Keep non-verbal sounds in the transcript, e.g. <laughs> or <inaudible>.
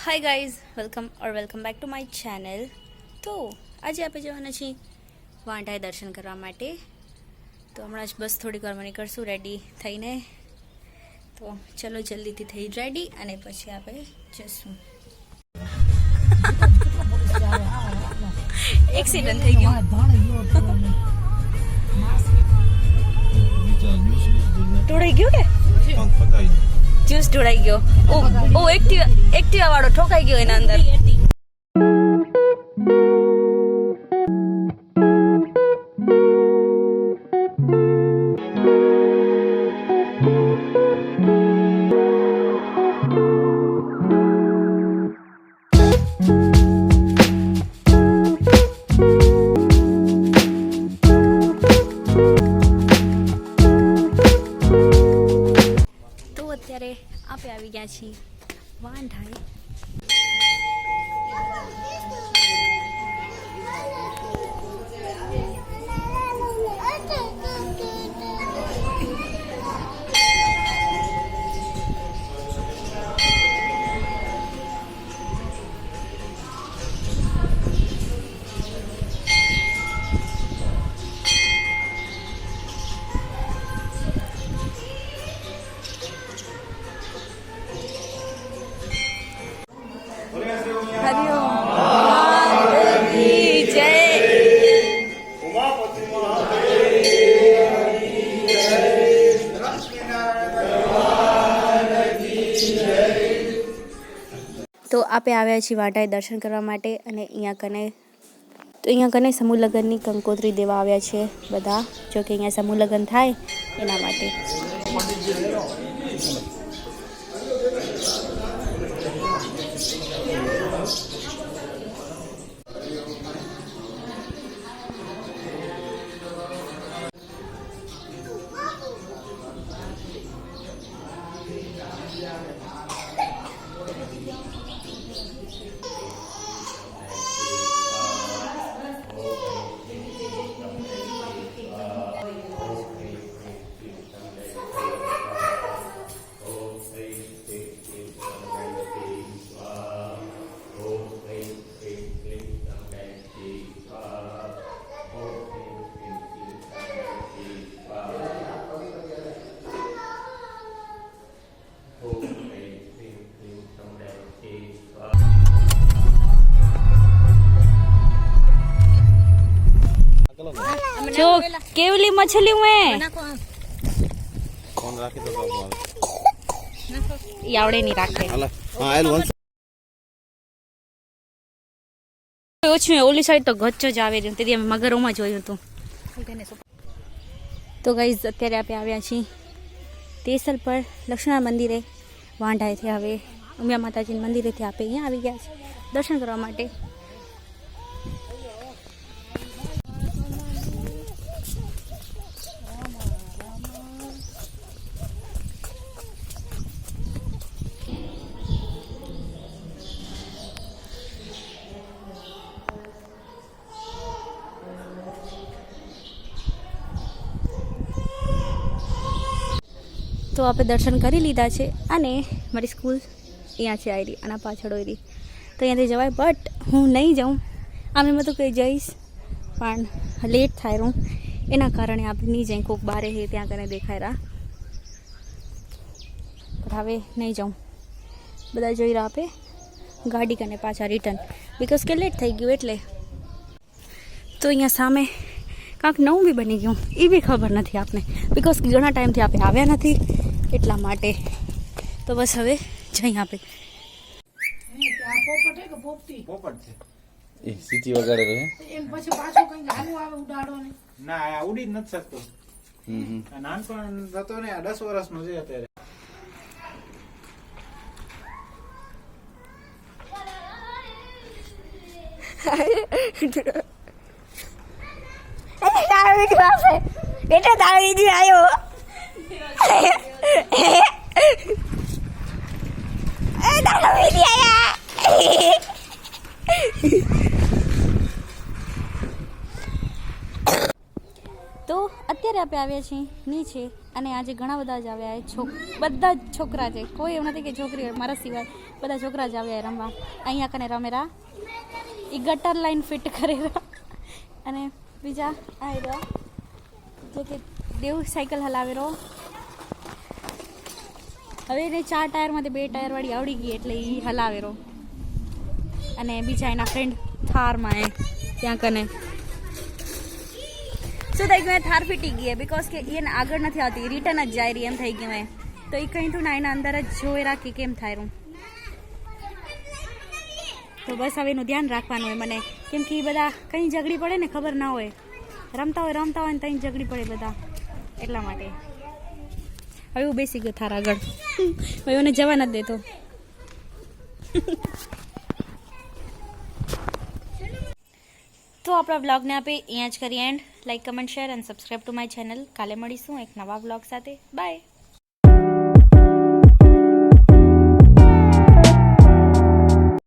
Hi guys welcome or welcome back to my channel તો આજે આપણે જવાના છીએ વાંઢાએ દર્શન કરવા માટે. તો હમણાં જ બસ થોડીક વારમાં નીકળશું રેડી થઈને. તો ચલો જલ્દીથી થઈ રેડી અને પછી આપણે જશું. <laughs> એક્સિડન્ટ થઈ ગયું. <laughs> તોડાઈ ગયું કે? જ્યુસ ઢોળાઈ ગયો. ઓ ઓ એક્ટિવા એક્ટિવા વાળો ઠોકાઈ ગયો એના અંદર. અત્યારે આપણે આવી ગયા છીએ. વાંઢાએ. તો આપણે આવ્યા છીએ વાટાએ દર્શન કરવા માટે અને અહીંયા કને તો અહીંયા કને સમૂહ લગ્નની કંકોત્રી દેવા આવ્યા છે બધા. જો કે અહીંયા સમૂહ લગ્ન થાય એના માટે. જો કેવલી મછલી હું કોણ રાખી તો બાબુ ઈ આવડે નહીં રાખે. હા આયલ વન ઓછું ઓલી સાઈડ તો ગચ્ચ જ આવે છે. તેથી અમે મગરોમાં જોયું હતું. તો ગાઈઝ અત્યારે આપણે આવ્યા છીએ તેસલ પર લક્ષ્મણ મંદિરે. વાંઢાએથી હવે ઉમિયા માતાજીના મંદિરેથી આપણે અહીંયા આવી ગયા છે દર્શન કરવા માટે. તો આપણે દર્શન કરી લીધા છે અને મારી સ્કૂલ અહીંયા છે આવી આના પાછળ હોયરી તો અહીંયાથી જવાય બટ હું નહીં જાઉં. આમ એમાં તો કંઈ જઈશ, પણ લેટ થાય રહું એના કારણે આપણે નહીં જઈ કોઈક બારે હે ત્યાં કને દેખાય રહ્યા પણ હવે નહીં જાઉં. બધા જોઈ રહ્યા આપે, ગાડી કને પાછા રિટર્ન બિકોઝ કે લેટ થઈ ગયું એટલે. તો અહીંયા સામે કાંક નવું બી બની ગયું. એ બી ખબર નથી આપને. બિકોઝ ઘણા ટાઈમથી આપણે આવ્યા નથી. એટલા માટે. તો બસ હવે જઈ આપે એ સીટી વગાડે રહે. એમ પછી પાછું કંઈક હાલું આવે ઉડાડો ને ના ઉડી જ નથી શકતો. હમ હમ. નાનપણ હતો ને આ દસ વર્ષનો છે અત્યારે. બેટા તારો દીદી આવ્યો. તો અત્યારે આપણે આવ્યા છીએ નીચે અને આજે ઘણા બધા જ આવ્યા છોક બધા જ છોકરા છે. કોઈ એવું નથી કે છોકરી મારા સિવાય બધા છોકરા જ આવ્યા રમવા. અહીંયા કને રમેરા. એ ગટર લાઈન ફિટ કરેલા અને બીજા આ રહ્યો. જે કે દેવ સાયકલ હલાવે રહો હવે એને ચાર ટાયરમાંથી બે ટાયરવાળી આવડી ગઈ એટલે એ હલાવે રહો અને બીજા એના ફ્રેન્ડ થારમાં એ, ત્યાં કને. શું થઈ ગયું? થાર ફીટી ગઈ બિકોઝ કે એને આગળ નથી આવતી રિટર્ન જ જાય રહી એમ થઈ ગયું એ તો એ કંઈ તું ના, એના અંદર જ જોઈ રાખી કેમ થાય રૂમ તો બસ હવે એનું ધ્યાન રાખવાનું હોય મને. કેમ કે એ બધા કંઈ ઝઘડી પડે ને ખબર ના હોય. રમતા હોય રમતા હોય ને ત્યાં ઝઘડી પડે બધા. એટલા માટે. હવે હું બેસી ગયો થાર આગળ. હવે એને જવા નથી દેતો. તો આપણા વ્લોગને આપણે અહીંયા જ કરીએ and like comment share and subscribe to my channel કાલે મળીશું એક નવા વ્લોગ સાથે. બાય